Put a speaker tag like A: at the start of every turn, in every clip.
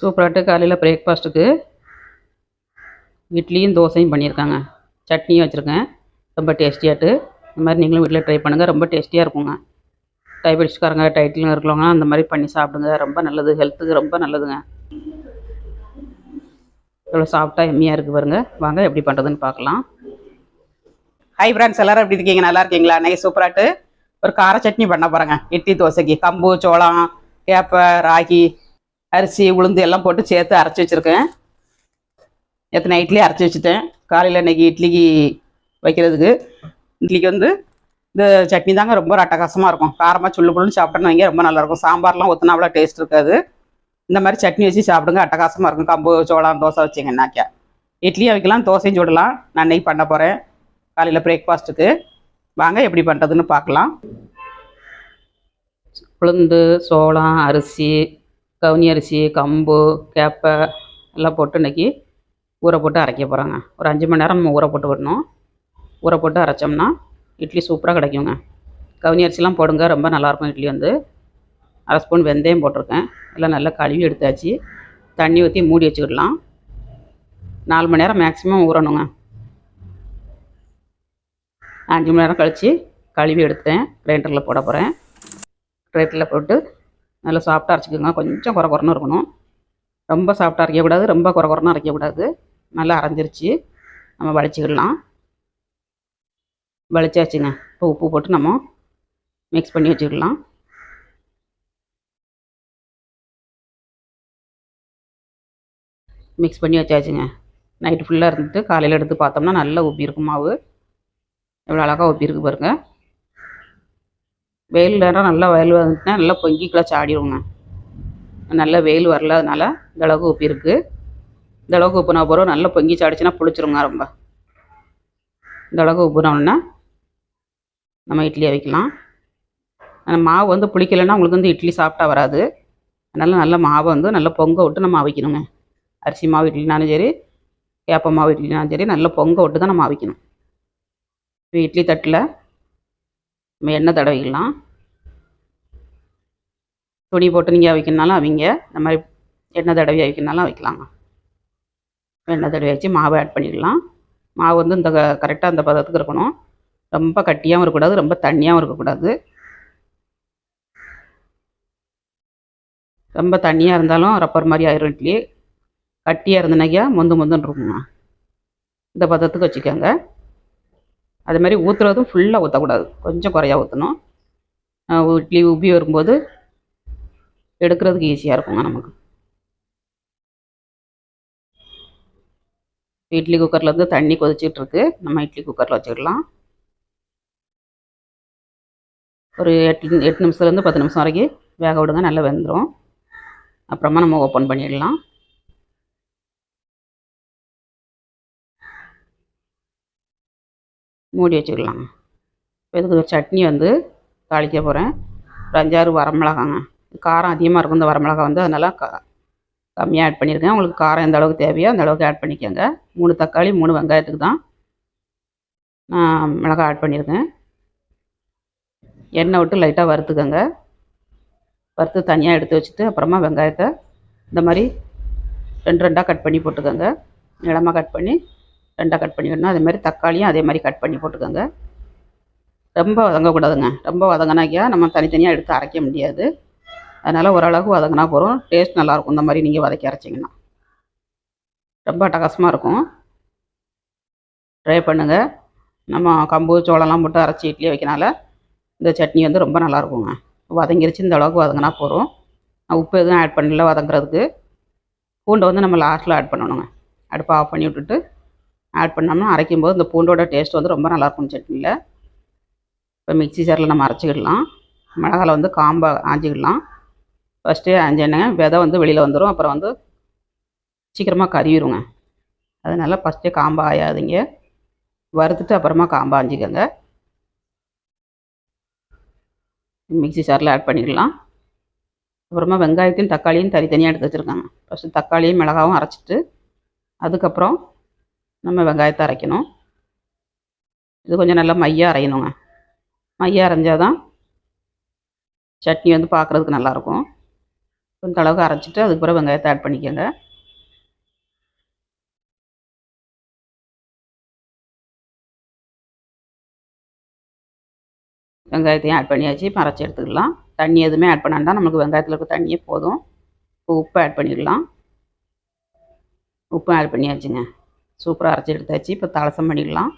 A: சூப்பராகட்டு காலையில் பிரேக்ஃபாஸ்ட்டுக்கு இட்லியும் தோசையும் பண்ணியிருக்காங்க சட்னியும் வச்சுருக்கேன் ரொம்ப டேஸ்டியாகிட்டு இந்த மாதிரி நீங்களும் வீட்டில் ட்ரை பண்ணுங்கள் ரொம்ப டேஸ்டியாக இருக்குங்க டைபெட்டிஸ்காரங்க டைட்டிலும் இருக்கிறவங்க அந்த மாதிரி பண்ணி சாப்பிடுங்க ரொம்ப நல்லது ஹெல்த்துக்கு ரொம்ப நல்லதுங்க எவ்வளோ சாஃப்ட்டாக எம்மியாக இருக்குது பாருங்க வாங்க எப்படி பண்ணுறதுன்னு பார்க்கலாம் ஹை ஃப்ரெண்ட்ஸ் எல்லோரும் எப்படி இருக்கீங்க நல்லா இருக்கீங்களா நைஸ் சூப்பராட்டு ஒரு கார சட்னி பண்ண போகிறேங்க இட்லி தோசைக்கு கம்பு சோளம் கேப்பை ராகி அரிசி உளுந்து எல்லாம் போட்டு சேர்த்து அரைச்சி வச்சுருக்கேன் எத்தனை இட்லி அரைச்சி வச்சுட்டேன் காலையில் இன்றைக்கி இட்லிக்கு வைக்கிறதுக்கு இட்லிக்கு வந்து இந்த சட்னி தாங்க ரொம்ப அட்டகாசமாக இருக்கும் காரமாக சுள்ளு புள்ளுன்னு சாப்பிட்டோன்னு வைங்க ரொம்ப நல்லாயிருக்கும் சாம்பார்லாம் ஒத்தனா அவ்வளோ டேஸ்ட் இருக்காது இந்த மாதிரி சட்னி வச்சு சாப்பிடுங்க அட்டகாசமாக இருக்கும் கம்பு சோளம் தோசை வச்சிங்கன்னாக்கா இட்லியும் வைக்கலாம் தோசையும் சுடலாம் நான் இன்றைக்கி பண்ண போகிறேன் காலையில் பிரேக்ஃபாஸ்ட்டுக்கு வாங்க எப்படி பண்ணுறதுன்னு பார்க்கலாம் உளுந்து சோளம் அரிசி கவுனி அரிசி கம்பு கேப்பை எல்லாம் போட்டு இன்றைக்கி ஊற போட்டு அரைக்க போகிறாங்க ஒரு அஞ்சு மணி நேரம் நம்ம ஊற போட்டு விடணும் ஊற போட்டு அரைச்சோம்னா இட்லி சூப்பராக கிடைக்குங்க கவுனி அரிசிலாம் போடுங்க ரொம்ப நல்லாயிருக்கும் இட்லி வந்து அரை ஸ்பூன் வெந்தயம் போட்டிருக்கேன் எல்லாம் நல்லா கழுவி எடுத்தாச்சு தண்ணி ஊற்றி மூடி வச்சுக்கிடலாம் நாலு மணி நேரம் மேக்ஸிமம் ஊறணுங்க அஞ்சு மணி நேரம் கழித்து கழுவி எடுத்தேன் கிரைண்டரில் போட போகிறேன் கிரைண்டரில் போட்டு நல்லா சாஃப்டாக அரைச்சிக்கோங்க கொஞ்சம் குறை குறைன்னு இருக்கணும் ரொம்ப சாஃப்டாக அரைக்கக்கூடாது ரொம்ப குறை குறைன்னு அரைக்கக்கூடாது நல்லா அரைஞ்சிருச்சு நம்ம வளைச்சிக்கிடலாம் வளைச்சாச்சுங்க இப்போ உப்பு போட்டு நம்ம மிக்ஸ் பண்ணி வச்சுக்கலாம் மிக்ஸ் பண்ணி வச்சாச்சுங்க நைட்டு ஃபுல்லாக இருந்துட்டு காலையில் எடுத்து பார்த்தோம்னா நல்லா உப்பி இருக்கும் மாவு எவ்வளோ அழகாக உப்பி இருக்கு பாருங்கள் வெயில் நேரம் நல்லா வயல் வந்துட்டுனா நல்லா பொங்கி கிளச்சி ஆடிடுவோங்க நல்லா வெயில் வரல அதனால் கடகு உப்பு இருக்குது கடகு உப்புனா போகிறோம் நல்லா பொங்கி சாடிச்சுன்னா புளிச்சிருங்க ரொம்ப கடகு உப்புனோம்னா நம்ம இட்லியை வைக்கலாம் மாவு வந்து புளிக்கலைன்னா உங்களுக்கு வந்து இட்லி சாப்பிட்டா வராது அதனால் நல்ல மாவை வந்து நல்லா பொங்க விட்டு நம்ம அவிக்கணுங்க அரிசி மாவு இட்லினாலும் சரி வேப்ப மாவு இட்லினாலும் சரி நல்லா பொங்க விட்டு தான் நம்ம அவிக்கணும் இட்லி தட்டில் நம்ம எண்ணெய் தடவிக்கலாம் துணி போட்டு நீங்கள் அவிக்கணுனாலும் அவங்க இந்த மாதிரி எண்ணெய் தடவி அவிக்கணுனாலும் அவிக்கலாங்க எண்ணெய் தடவி வச்சு மாவு ஆட் பண்ணிக்கலாம் மாவு வந்து இந்த கரெக்டாக அந்த பதத்துக்கு இருக்கணும் ரொம்ப கட்டியாகவும் இருக்கக்கூடாது ரொம்ப தண்ணியாகவும் இருக்கக்கூடாது ரொம்ப தண்ணியாக இருந்தாலும் ரப்பர் மாதிரி ஆயிரும் இட்லி கட்டியாக இருந்தனாக்கியா மொந்து மொந்துன்னு இருக்குங்க இந்த பதத்துக்கு வச்சுக்கோங்க அது மாதிரி ஊற்றுறதும் ஃபுல்லாக ஊற்றக்கூடாது கொஞ்சம் குறையா ஊற்றணும் இட்லி உப்பி வரும்போது எடுக்கிறதுக்கு ஈஸியாக இருக்குங்க நமக்கு இட்லி குக்கரில் தண்ணி கொதிச்சுட்டு இருக்கு நம்ம இட்லி குக்கரில் வச்சுக்கலாம் ஒரு எட்டு எட்டு நிமிஷத்துலேருந்து பத்து நிமிஷம் வரைக்கும் வேக விடுங்க நல்லா வெந்துடும் அப்புறமா நம்ம ஓப்பன் பண்ணிடலாம் மூடி வச்சுக்கலாம் இப்போ இதுக்கு ஒரு சட்னி வந்து தாளிக்க போகிறேன் ஒரு அஞ்சாறு வரமிளகாங்க காரம் அதிகமாக இருக்கும் இந்த வரமிளகா வந்து அதனால் க கம்மியாக ஆட் பண்ணியிருக்கேன் உங்களுக்கு காரம் எந்த அளவுக்கு தேவையோ அந்த அளவுக்கு ஆட் பண்ணிக்கோங்க மூணு தக்காளி மூணு வெங்காயத்துக்கு தான் நான் மிளகா ஆட் பண்ணியிருக்கேன் எண்ணெய் விட்டு லைட்டாக வறுத்துக்கோங்க வறுத்து தனியாக எடுத்து வச்சுட்டு அப்புறமா வெங்காயத்தை இந்த மாதிரி ரெண்டு ரெண்டாக கட் பண்ணி போட்டுக்கோங்க நிலமாக கட் பண்ணி ரெண்டாக கட் பண்ணி விடணும் அதே மாதிரி தக்காளியும் அதே மாதிரி கட் பண்ணி போட்டுக்கோங்க ரொம்ப வதங்கக்கூடாதுங்க ரொம்ப வதங்கினாக்கியா நம்ம தனித்தனியாக எடுத்து அரைக்க முடியாது அதனால் ஓரளவுக்கு வதங்கினா போகிறோம் டேஸ்ட் நல்லாயிருக்கும் இந்த மாதிரி நீங்கள் வதக்கி அரைச்சிங்கன்னா ரொம்ப அட்டகாசமாக இருக்கும் ட்ரை பண்ணுங்கள் நம்ம கம்பு சோளம்லாம் போட்டு அரைச்சி இட்லி வைக்கனால இந்த சட்னி வந்து ரொம்ப நல்லாயிருக்குங்க வதங்கிருச்சு இந்த அளவுக்கு வதங்கினா போகிறோம் உப்பு எதுவும் ஆட் பண்ணல வதங்குறதுக்கு பூண்டை வந்து நம்ம லாஸ்ட்டில் ஆட் பண்ணணுங்க அடுப்பை ஆஃப் பண்ணி விட்டுட்டு ஆட் பண்ணோம்னா அரைக்கும் போது இந்த பூண்டோட டேஸ்ட் வந்து ரொம்ப நல்லாயிருக்கும் சட்னியில் இப்போ மிக்சி சாரில் நம்ம அரைச்சிக்கிடலாம் மிளகாவில் வந்து காம்பாக ஆஞ்சிக்கிடலாம் ஃபஸ்ட்டு ஆஞ்சேனுங்க விதை வந்து வெளியில் வந்துடும் அப்புறம் வந்து சீக்கிரமாக கறிவிடுங்க அதனால ஃபஸ்ட்டு காம்பா ஆயாதீங்க வறுத்துட்டு அப்புறமா காம்பா ஆஞ்சிக்கோங்க மிக்சி சாரில் ஆட் பண்ணிக்கலாம் அப்புறமா வெங்காயத்தையும் தக்காளியும் தனித்தனியாக எடுத்து வச்சுருக்காங்க ஃபஸ்ட்டு தக்காளியும் மிளகாவும் அரைச்சிட்டு அதுக்கப்புறம் நம்ம வெங்காயத்தை அரைக்கணும் இது கொஞ்சம் நல்லா மையாக அரையணுங்க மையாக அரைஞ்சால் தான் சட்னி வந்து பார்க்குறதுக்கு நல்லாயிருக்கும் கொஞ்சம் அளவுக்கு அரைச்சிட்டு அதுக்கு பிறகு வெங்காயத்தை ஆட் பண்ணிக்கோங்க வெங்காயத்தையும் ஆட் பண்ணியாச்சு இப்போ அரைச்சி எடுத்துக்கலாம் தண்ணி எதுவுமே ஆட் பண்ணாண்டா நம்மளுக்கு வெங்காயத்தில் இருக்க தண்ணியே போதும் இப்போ உப்பு ஆட் பண்ணிடலாம் உப்பு ஆட் பண்ணியாச்சுங்க சூப்பராக அரைச்சி எடுத்தாச்சு இப்போ தலசம் பண்ணிடலாம்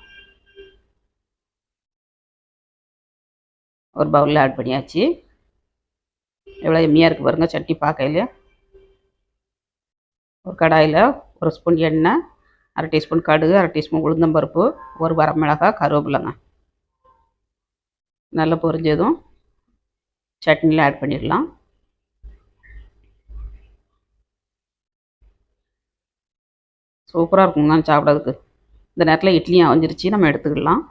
A: ஒரு பவுலில் ஆட் பண்ணியாச்சு எவ்வளோ எம்மியாக இருக்குது பாருங்கள் சட்னி பார்க்கையில் ஒரு கடாயில் ஒரு ஸ்பூன் எண்ணெய் அரை டீஸ்பூன் கடுகு அரை டீஸ்பூன் உளுந்தம்பருப்பு ஒரு மிளகாய் கருவேப்பிலைங்க நல்லா பொரிஞ்சதும் சட்னியில் ஆட் பண்ணிடலாம் சூப்பராக இருக்கும் தான் சாப்பிட்றதுக்கு இந்த நேரத்தில் இட்லியும் அவஞ்சிருச்சு நம்ம எடுத்துக்கலாம்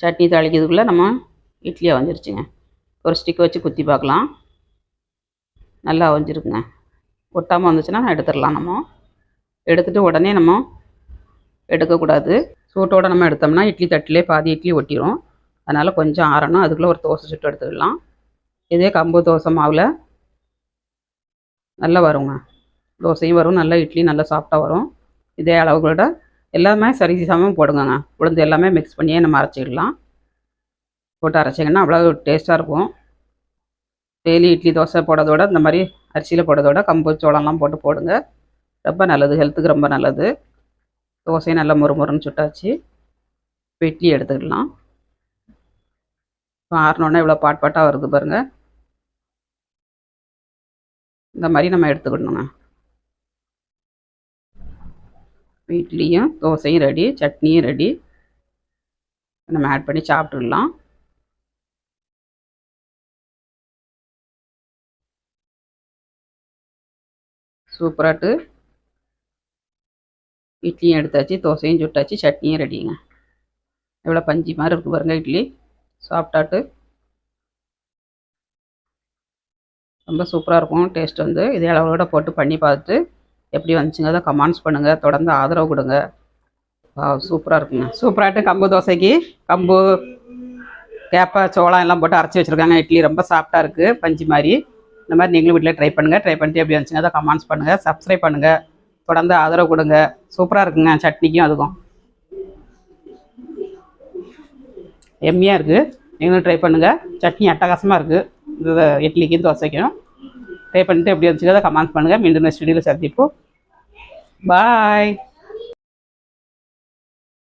A: சட்னி தாளிக்கிறதுக்குள்ளே நம்ம இட்லி அவஞ்சிருச்சுங்க ஒரு ஸ்டிக் வச்சு குத்தி பார்க்கலாம் நல்லா அவஞ்சிருக்குங்க ஒட்டாமல் வந்துச்சுன்னா எடுத்துடலாம் நம்ம எடுத்துகிட்டு உடனே நம்ம எடுக்கக்கூடாது சூட்டோட நம்ம எடுத்தோம்னா இட்லி தட்டிலே பாதி இட்லி ஒட்டிடும் அதனால் கொஞ்சம் ஆறணும் அதுக்குள்ளே ஒரு தோசை சுட்டு எடுத்துக்கலாம் இதே கம்பு தோசை மாவில் நல்லா வருங்க தோசையும் வரும் நல்லா இட்லியும் நல்லா சாஃப்டாக வரும் இதே அளவுகளோட எல்லாமே சரி சமம் போடுங்கங்க உளுந்து எல்லாமே மிக்ஸ் பண்ணியே நம்ம அரைச்சிக்கிடலாம் போட்டு அரைச்சிங்கன்னா அவ்வளோ டேஸ்ட்டாக இருக்கும் டெய்லி இட்லி தோசை போடுறதோட இந்த மாதிரி அரிசியில் போடுறதோட கம்பு சோளம்லாம் போட்டு போடுங்க ரொம்ப நல்லது ஹெல்த்துக்கு ரொம்ப நல்லது தோசையும் நல்லா முறுமுறுன்னு சுட்டாச்சு இப்போ இட்லி எடுத்துக்கலாம் ஆறுனோடனே இவ்வளோ பாட் பாட்டாக வருது பாருங்கள் இந்த மாதிரி நம்ம எடுத்துக்கணுங்க இட்லியும் தோசையும் ரெடி சட்னியும் ரெடி நம்ம ஆட் பண்ணி சாப்பிட்டுடலாம் சூப்பராட்டு இட்லியும் எடுத்தாச்சு தோசையும் சுட்டாச்சு சட்னியும் ரெடிங்க எவ்வளோ பஞ்சு மாதிரி இருக்கு பாருங்கள் இட்லி சாப்பிட்டாட்டு ரொம்ப சூப்பராக இருக்கும் டேஸ்ட் வந்து இதே அளவோட போட்டு பண்ணி பார்த்துட்டு எப்படி வந்துச்சுங்க அதை கமெண்ட்ஸ் பண்ணுங்கள் தொடர்ந்து ஆதரவு கொடுங்க சூப்பராக இருக்குங்க சூப்பராகிட்டு கம்பு தோசைக்கு கம்பு கேப்பை சோளம் எல்லாம் போட்டு அரைச்சி வச்சுருக்காங்க இட்லி ரொம்ப சாஃப்டாக இருக்குது பஞ்சு மாதிரி இந்த மாதிரி நீங்களும் வீட்டில் ட்ரை பண்ணுங்கள் ட்ரை பண்ணிட்டு எப்படி வந்துச்சுங்க அதை கமெண்ட்ஸ் பண்ணுங்கள் சப்ஸ்கிரைப் பண்ணுங்கள் தொடர்ந்து ஆதரவு கொடுங்க சூப்பராக இருக்குங்க சட்னிக்கும் அதுக்கும் எம்மியாக இருக்குது நீங்களும் ட்ரை பண்ணுங்கள் சட்னி அட்டகாசமாக இருக்குது இட்லிக்கு தோசைக்கும் ட்ரை பண்ணிட்டு எப்படி அதை கமெண்ட் பண்ணுங்கள் மீண்டும் நெக்ஸ்ட் வீடியோவில் சந்திப்போம் பாய்